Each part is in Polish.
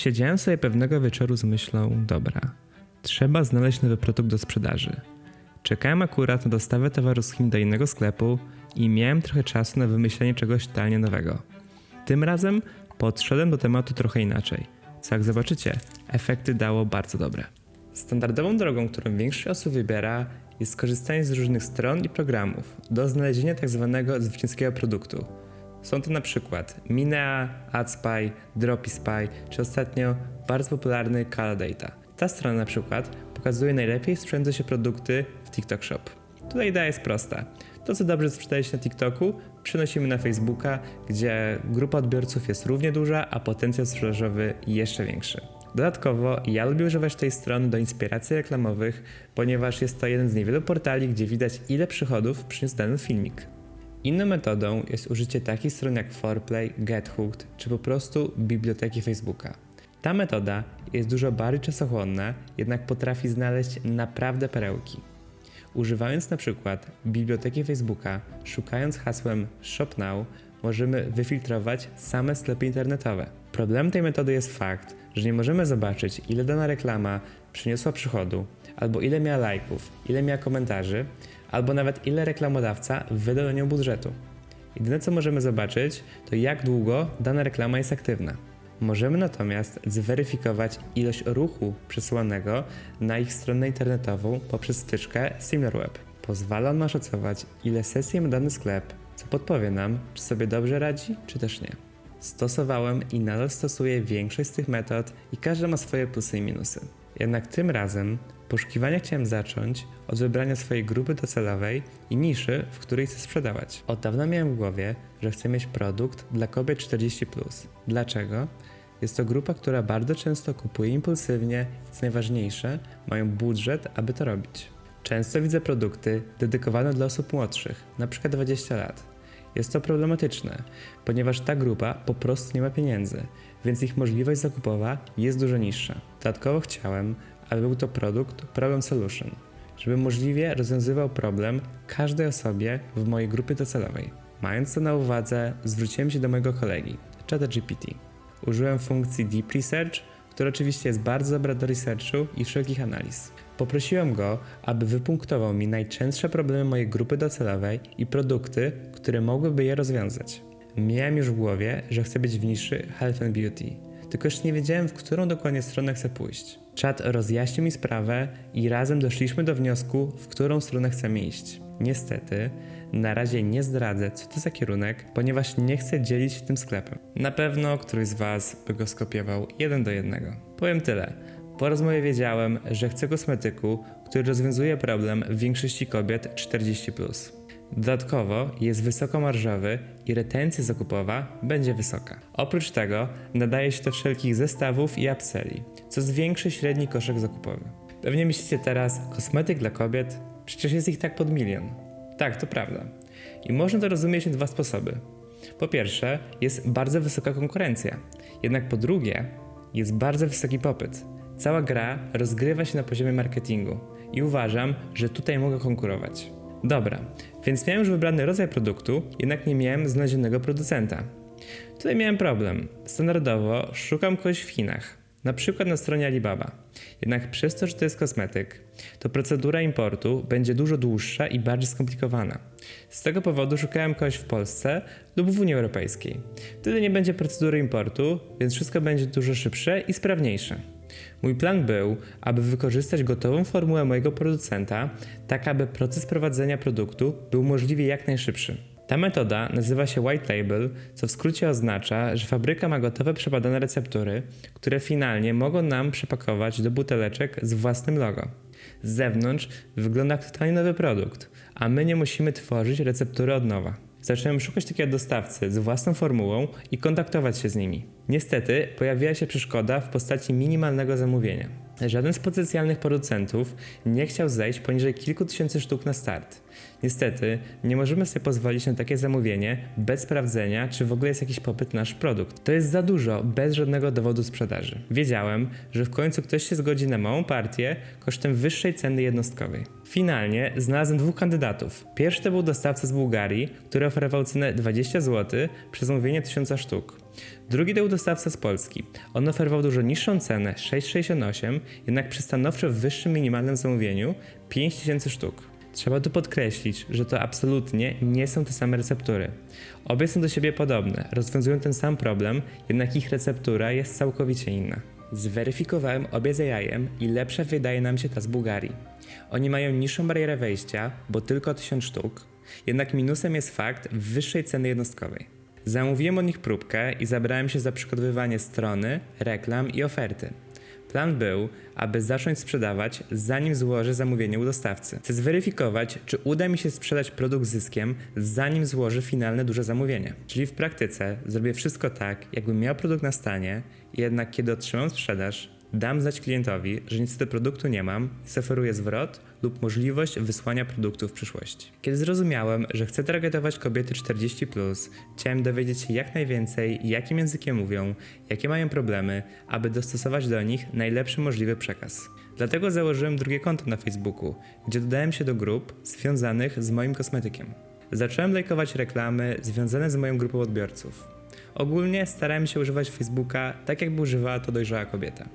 Siedziałem sobie pewnego wieczoru z myślą, dobra, trzeba znaleźć nowy produkt do sprzedaży. Czekałem akurat na dostawę towaru z Chin do innego sklepu i miałem trochę czasu na wymyślenie czegoś totalnie nowego. Tym razem podszedłem do tematu trochę inaczej. Co jak zobaczycie, efekty dało bardzo dobre. Standardową drogą, którą większość osób wybiera, jest korzystanie z różnych stron i programów do znalezienia tzw. zwycięskiego produktu. Są to na przykład Minea, AdSpy, DropiSpy czy ostatnio bardzo popularny Caladata. Ta strona na przykład pokazuje najlepiej sprzedające się produkty w TikTok Shop. Tutaj idea jest prosta. To, co dobrze sprzedaje się na TikToku, przenosimy na Facebooka, gdzie grupa odbiorców jest równie duża, a potencjał sprzedażowy jeszcze większy. Dodatkowo ja lubię używać tej strony do inspiracji reklamowych, ponieważ jest to jeden z niewielu portali, gdzie widać ile przychodów przyniósł dany filmik. Inną metodą jest użycie takich stron jak Foreplay, GetHooked czy po prostu biblioteki Facebooka. Ta metoda jest dużo bardziej czasochłonna, jednak potrafi znaleźć naprawdę perełki. Używając na przykład biblioteki Facebooka, szukając hasłem Shop Now, możemy wyfiltrować same sklepy internetowe. Problemem tej metody jest fakt, że nie możemy zobaczyć, ile dana reklama przyniosła przychodu, albo ile miała lajków, ile miała komentarzy, albo nawet ile reklamodawca wydał na nią budżetu. Jedyne co możemy zobaczyć, to jak długo dana reklama jest aktywna. Możemy natomiast zweryfikować ilość ruchu przesłanego na ich stronę internetową poprzez styczkę SimilarWeb. Pozwala on oszacować, ile sesji ma dany sklep, co podpowie nam, czy sobie dobrze radzi, czy też nie. Stosowałem i nadal stosuję większość z tych metod i każda ma swoje plusy i minusy. Jednak tym razem poszukiwania chciałem zacząć od wybrania swojej grupy docelowej i niszy, w której chcę sprzedawać. Od dawna miałem w głowie, że chcę mieć produkt dla kobiet 40+. Dlaczego? Jest to grupa, która bardzo często kupuje impulsywnie co najważniejsze, mają budżet, aby to robić. Często widzę produkty dedykowane dla osób młodszych, np. 20 lat. Jest to problematyczne, ponieważ ta grupa po prostu nie ma pieniędzy, więc ich możliwość zakupowa jest dużo niższa. Dodatkowo chciałem, aby był to produkt Problem Solution, żeby możliwie rozwiązywał problem każdej osobie w mojej grupie docelowej. Mając to na uwadze, zwróciłem się do mojego kolegi, ChatGPT. Użyłem funkcji Deep Research, która oczywiście jest bardzo dobra do researchu i wszelkich analiz. Poprosiłem go, aby wypunktował mi najczęstsze problemy mojej grupy docelowej i produkty, które mogłyby je rozwiązać. Miałem już w głowie, że chcę być w niszy Health and Beauty, tylko jeszcze nie wiedziałem, w którą dokładnie stronę chcę pójść. Czat rozjaśnił mi sprawę i razem doszliśmy do wniosku, w którą stronę chcemy iść. Niestety, na razie nie zdradzę, co to za kierunek, ponieważ nie chcę dzielić się tym sklepem. Na pewno któryś z Was by go skopiował jeden do jednego. Powiem tyle. Po rozmowie wiedziałem, że chcę kosmetyku, który rozwiązuje problem większości kobiet 40+. Dodatkowo jest wysokomarżowy i retencja zakupowa będzie wysoka. Oprócz tego nadaje się do wszelkich zestawów i upselli, co zwiększy średni koszyk zakupowy. Pewnie myślicie teraz, kosmetyk dla kobiet? Przecież jest ich tak pod milion. Tak, to prawda. I można to rozumieć na dwa sposoby. Po pierwsze, jest bardzo wysoka konkurencja, jednak po drugie, jest bardzo wysoki popyt. Cała gra rozgrywa się na poziomie marketingu i uważam, że tutaj mogę konkurować. Dobra, więc miałem już wybrany rodzaj produktu, jednak nie miałem znalezionego producenta. Tutaj miałem problem. Standardowo szukam kogoś w Chinach, na przykład na stronie Alibaba. Jednak przez to, że to jest kosmetyk, to procedura importu będzie dużo dłuższa i bardziej skomplikowana. Z tego powodu szukałem kogoś w Polsce lub w Unii Europejskiej. Wtedy nie będzie procedury importu, więc wszystko będzie dużo szybsze i sprawniejsze. Mój plan był, aby wykorzystać gotową formułę mojego producenta, tak aby proces prowadzenia produktu był możliwie jak najszybszy. Ta metoda nazywa się White Label, co w skrócie oznacza, że fabryka ma gotowe przebadane receptury, które finalnie mogą nam przepakować do buteleczek z własnym logo. Z zewnątrz wygląda jak totalnie nowy produkt, a my nie musimy tworzyć receptury od nowa. Zacząłem szukać takiego dostawcy z własną formułą i kontaktować się z nimi. Niestety pojawiła się przeszkoda w postaci minimalnego zamówienia. Żaden z potencjalnych producentów nie chciał zejść poniżej kilku tysięcy sztuk na start. Niestety, nie możemy sobie pozwolić na takie zamówienie bez sprawdzenia, czy w ogóle jest jakiś popyt na nasz produkt. To jest za dużo, bez żadnego dowodu sprzedaży. Wiedziałem, że w końcu ktoś się zgodzi na małą partię kosztem wyższej ceny jednostkowej. Finalnie znalazłem dwóch kandydatów. Pierwszy to był dostawca z Bułgarii, który oferował cenę 20 zł przy zamówienie 1000 sztuk. Drugi to był dostawca z Polski. On oferował dużo niższą cenę 6,68, jednak przy stanowczo wyższym minimalnym zamówieniu 5000 sztuk. Trzeba tu podkreślić, że to absolutnie nie są te same receptury. Obie są do siebie podobne, rozwiązują ten sam problem, jednak ich receptura jest całkowicie inna. Zweryfikowałem obie z jajem i lepsza wydaje nam się ta z Bułgarii. Oni mają niższą barierę wejścia, bo tylko 1000 sztuk, jednak minusem jest fakt wyższej ceny jednostkowej. Zamówiłem od nich próbkę i zabrałem się za przygotowywanie strony, reklam i oferty. Plan był, aby zacząć sprzedawać, zanim złożę zamówienie u dostawcy. Chcę zweryfikować, czy uda mi się sprzedać produkt zyskiem, zanim złożę finalne duże zamówienie. Czyli w praktyce zrobię wszystko tak, jakbym miał produkt na stanie, jednak kiedy otrzymam sprzedaż, dam znać klientowi, że niestety produktu nie mam i zaoferuję zwrot lub możliwość wysłania produktu w przyszłości. Kiedy zrozumiałem, że chcę targetować kobiety 40+, chciałem dowiedzieć się jak najwięcej, jakim językiem mówią, jakie mają problemy, aby dostosować do nich najlepszy możliwy przekaz. Dlatego założyłem drugie konto na Facebooku, gdzie dodałem się do grup związanych z moim kosmetykiem. Zacząłem lajkować reklamy związane z moją grupą odbiorców. Ogólnie starałem się używać Facebooka tak, jakby używała to dojrzała kobieta.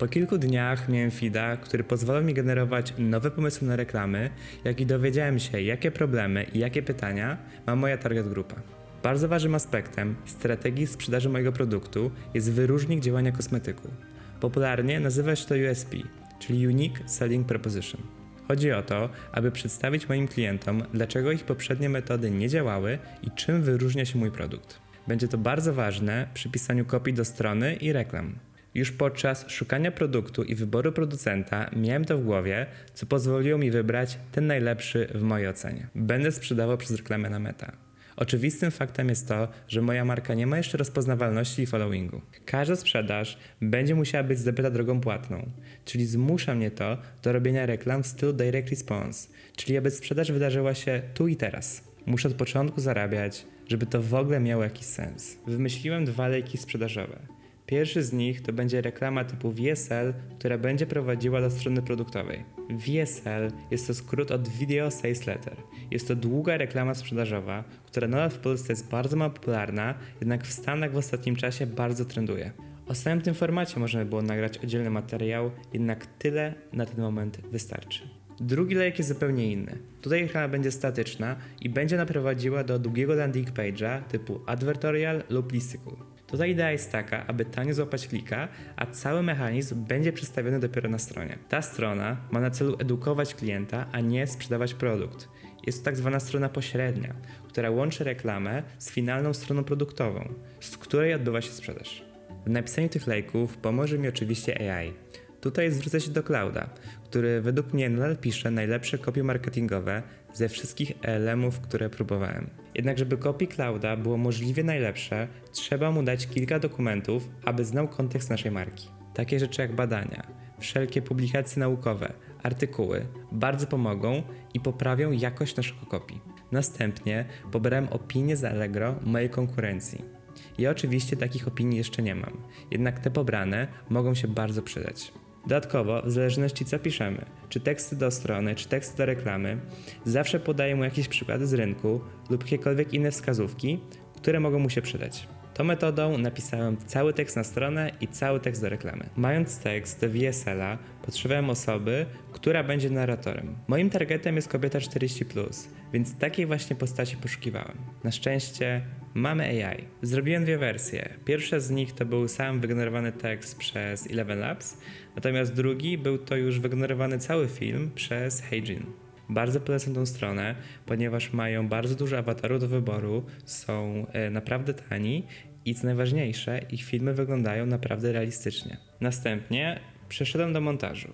Po kilku dniach miałem feeda, który pozwalał mi generować nowe pomysły na reklamy, jak i dowiedziałem się, jakie problemy i jakie pytania ma moja target grupa. Bardzo ważnym aspektem strategii sprzedaży mojego produktu jest wyróżnik działania kosmetyku. Popularnie nazywa się to USP, czyli Unique Selling Proposition. Chodzi o to, aby przedstawić moim klientom, dlaczego ich poprzednie metody nie działały i czym wyróżnia się mój produkt. Będzie to bardzo ważne przy pisaniu kopii do strony i reklam. Już podczas szukania produktu i wyboru producenta miałem to w głowie, co pozwoliło mi wybrać ten najlepszy w mojej ocenie. Będę sprzedawał przez reklamę na Meta. Oczywistym faktem jest to, że moja marka nie ma jeszcze rozpoznawalności i followingu. Każda sprzedaż będzie musiała być zdobyta drogą płatną, czyli zmusza mnie to do robienia reklam w stylu direct response, czyli aby sprzedaż wydarzyła się tu i teraz. Muszę od początku zarabiać, żeby to w ogóle miało jakiś sens. Wymyśliłem dwa lejki sprzedażowe. Pierwszy z nich to będzie reklama typu VSL, która będzie prowadziła do strony produktowej. VSL jest to skrót od Video Sales Letter. Jest to długa reklama sprzedażowa, która nadal w Polsce jest bardzo mało popularna, jednak w Stanach w ostatnim czasie bardzo trenduje. O samym tym formacie można by było nagrać oddzielny materiał, jednak tyle na ten moment wystarczy. Drugi lejek jest zupełnie inny. Tutaj reklama będzie statyczna i będzie ona prowadziła do długiego landing page'a typu advertorial lub listicle. Tutaj idea jest taka, aby tanio złapać klika, a cały mechanizm będzie przedstawiony dopiero na stronie. Ta strona ma na celu edukować klienta, a nie sprzedawać produkt. Jest to tak zwana strona pośrednia, która łączy reklamę z finalną stroną produktową, z której odbywa się sprzedaż. W napisaniu tych lejków pomoże mi oczywiście AI. Tutaj zwrócę się do Clouda, który według mnie nadal pisze najlepsze kopie marketingowe ze wszystkich LM-ów, które próbowałem. Jednak żeby kopii Clouda było możliwie najlepsze, trzeba mu dać kilka dokumentów, aby znał kontekst naszej marki. Takie rzeczy jak badania, wszelkie publikacje naukowe, artykuły bardzo pomogą i poprawią jakość naszego kopii. Następnie pobrałem opinie z Allegro mojej konkurencji. Ja oczywiście takich opinii jeszcze nie mam, jednak te pobrane mogą się bardzo przydać. Dodatkowo, w zależności co piszemy, czy teksty do strony, czy teksty do reklamy, zawsze podaję mu jakieś przykłady z rynku lub jakiekolwiek inne wskazówki, które mogą mu się przydać. Tą metodą napisałem cały tekst na stronę i cały tekst do reklamy. Mając tekst do VSL-a, potrzebowałem osoby, która będzie narratorem. Moim targetem jest kobieta 40+, więc takiej właśnie postaci poszukiwałem. Na szczęście mamy AI. Zrobiłem dwie wersje. Pierwsza z nich to był sam wygenerowany tekst przez Eleven Labs, natomiast drugi był to już wygenerowany cały film przez Heijin. Bardzo polecam tą stronę, ponieważ mają bardzo dużo awatarów do wyboru, są e, naprawdę tani i co najważniejsze, ich filmy wyglądają naprawdę realistycznie. Następnie przeszedłem do montażu.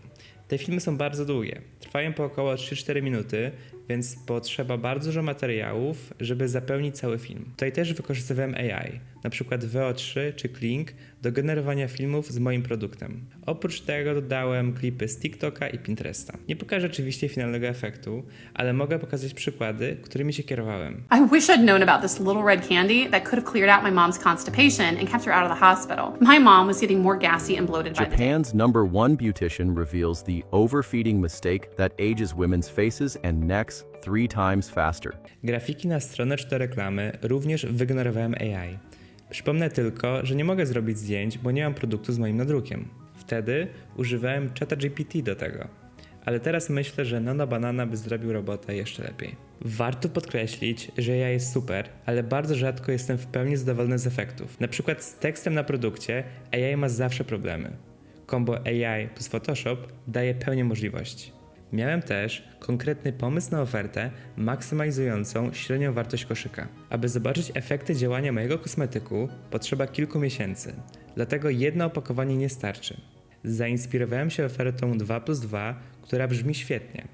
Te filmy są bardzo długie, trwają po około 3-4 minuty, więc potrzeba bardzo dużo materiałów, żeby zapełnić cały film. Tutaj też wykorzystywałem AI, na przykład VO3 czy Kling do generowania filmów z moim produktem. Oprócz tego dodałem klipy z TikToka i Pinteresta. Nie pokażę oczywiście finalnego efektu, ale mogę pokazać przykłady, którymi się kierowałem. I wish I'd known about this little red candy that could have cleared out my mom's constipation and kept her out of the hospital. My mom was getting more gassy and bloated by the day. Japan's number one beautician reveals the overfeeding mistake that ages women's faces and necks three times faster. Grafiki na stronę czy do reklamy również wygenerowałem AI. Przypomnę tylko, że nie mogę zrobić zdjęć, bo nie mam produktu z moim nadrukiem. Wtedy używałem czata GPT do tego. Ale teraz myślę, że Nano Banana by zrobił robotę jeszcze lepiej. Warto podkreślić, że AI jest super, ale bardzo rzadko jestem w pełni zadowolony z efektów. Na przykład z tekstem na produkcie AI ma zawsze problemy. Combo AI plus Photoshop daje pełnię możliwości. Miałem też konkretny pomysł na ofertę maksymalizującą średnią wartość koszyka. Aby zobaczyć efekty działania mojego kosmetyku, potrzeba kilku miesięcy, dlatego jedno opakowanie nie starczy. Zainspirowałem się ofertą 2 plus 2, która brzmi świetnie.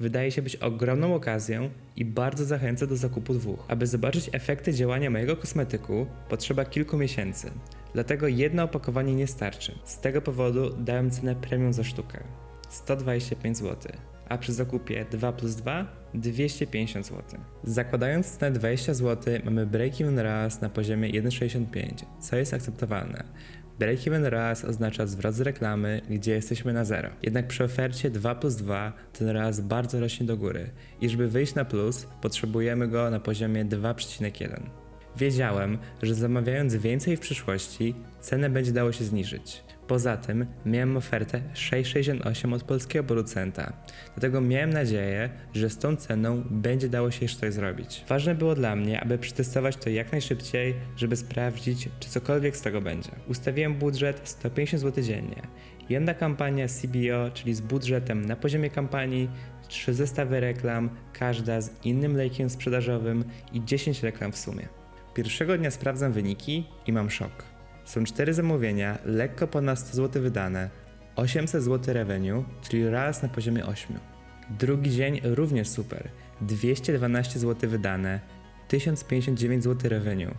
Wydaje się być ogromną okazją i bardzo zachęcę do zakupu dwóch. Aby zobaczyć efekty działania mojego kosmetyku, potrzeba kilku miesięcy. Dlatego jedno opakowanie nie starczy. Z tego powodu dałem cenę premium za sztukę 125 zł, a przy zakupie 2 plus 2 250 zł. Zakładając cenę 20 zł, mamy break-even ROAS na poziomie 1,65, co jest akceptowalne. Break-even ROAS oznacza zwrot z reklamy, gdzie jesteśmy na zero. Jednak przy ofercie 2 plus 2 ten ROAS bardzo rośnie do góry i żeby wyjść na plus, potrzebujemy go na poziomie 2,1. Wiedziałem, że zamawiając więcej w przyszłości, cenę będzie dało się zniżyć. Poza tym miałem ofertę 6,68 od polskiego producenta, dlatego miałem nadzieję, że z tą ceną będzie dało się jeszcze coś zrobić. Ważne było dla mnie, aby przetestować to jak najszybciej, żeby sprawdzić, czy cokolwiek z tego będzie. Ustawiłem budżet 150 zł dziennie. Jedna kampania CBO, czyli z budżetem na poziomie kampanii, trzy zestawy reklam, każda z innym lejkiem sprzedażowym i 10 reklam w sumie. Pierwszego dnia sprawdzam wyniki i mam szok. Są cztery zamówienia, lekko ponad 100 zł wydane, 800 zł revenue, czyli raz na poziomie 8. Drugi dzień również super, 212 zł wydane, 1059 zł revenue,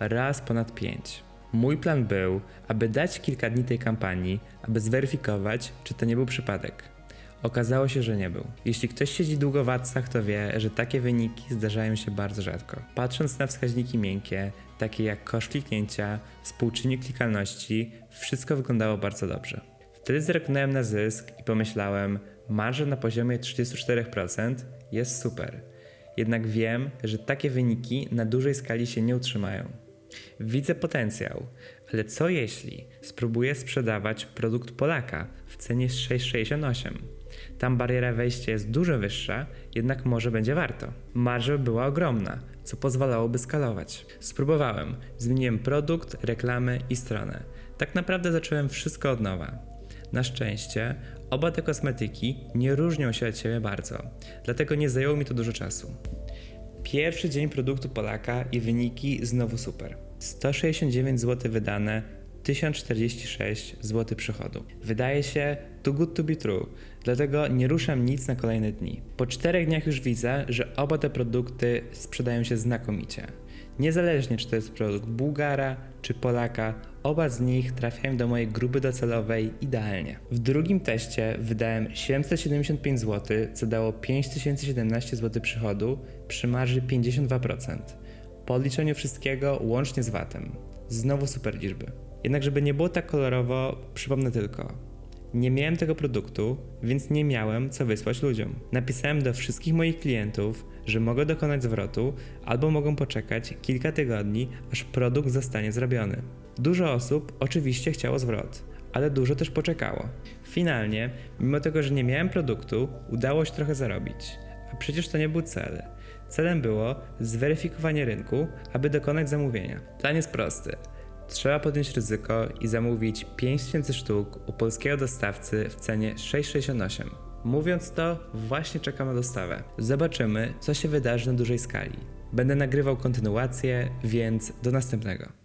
raz ponad 5. Mój plan był, aby dać kilka dni tej kampanii, aby zweryfikować, czy to nie był przypadek. Okazało się, że nie był. Jeśli ktoś siedzi długo w adsach, to wie, że takie wyniki zdarzają się bardzo rzadko. Patrząc na wskaźniki miękkie, takie jak koszt kliknięcia, współczynnik klikalności, wszystko wyglądało bardzo dobrze. Wtedy zerknąłem na zysk i pomyślałem, marża na poziomie 34% jest super. Jednak wiem, że takie wyniki na dużej skali się nie utrzymają. Widzę potencjał, ale co jeśli spróbuję sprzedawać produkt Polaka w cenie 6,68? Tam bariera wejścia jest dużo wyższa, jednak może będzie warto. Marża była ogromna, co pozwalałoby skalować. Spróbowałem, zmieniłem produkt, reklamę i stronę. Tak naprawdę zacząłem wszystko od nowa. Na szczęście oba te kosmetyki nie różnią się od siebie bardzo, dlatego nie zajęło mi to dużo czasu. Pierwszy dzień produktu Polaka i wyniki znowu super. 169 zł wydane, 1046 zł przychodu. Wydaje się too good to be true, dlatego nie ruszam nic na kolejne dni. Po czterech dniach już widzę, że oba te produkty sprzedają się znakomicie. Niezależnie czy to jest produkt Bułgara czy Polaka, oba z nich trafiają do mojej grupy docelowej idealnie. W drugim teście wydałem 775 zł, co dało 5017 zł przychodu przy marży 52%. Po odliczeniu wszystkiego łącznie z VAT-em. Znowu super liczby. Jednak żeby nie było tak kolorowo, przypomnę tylko. Nie miałem tego produktu, więc nie miałem co wysłać ludziom. Napisałem do wszystkich moich klientów, że mogę dokonać zwrotu albo mogą poczekać kilka tygodni, aż produkt zostanie zrobiony. Dużo osób oczywiście chciało zwrot, ale dużo też poczekało. Finalnie, mimo tego, że nie miałem produktu, udało się trochę zarobić. A przecież to nie był cel. Celem było zweryfikowanie rynku, aby dokonać zamówienia. Plan jest prosty. Trzeba podjąć ryzyko i zamówić 5000 sztuk u polskiego dostawcy w cenie 6,68. Mówiąc to, właśnie czekam na dostawę. Zobaczymy, co się wydarzy na dużej skali. Będę nagrywał kontynuację, więc do następnego.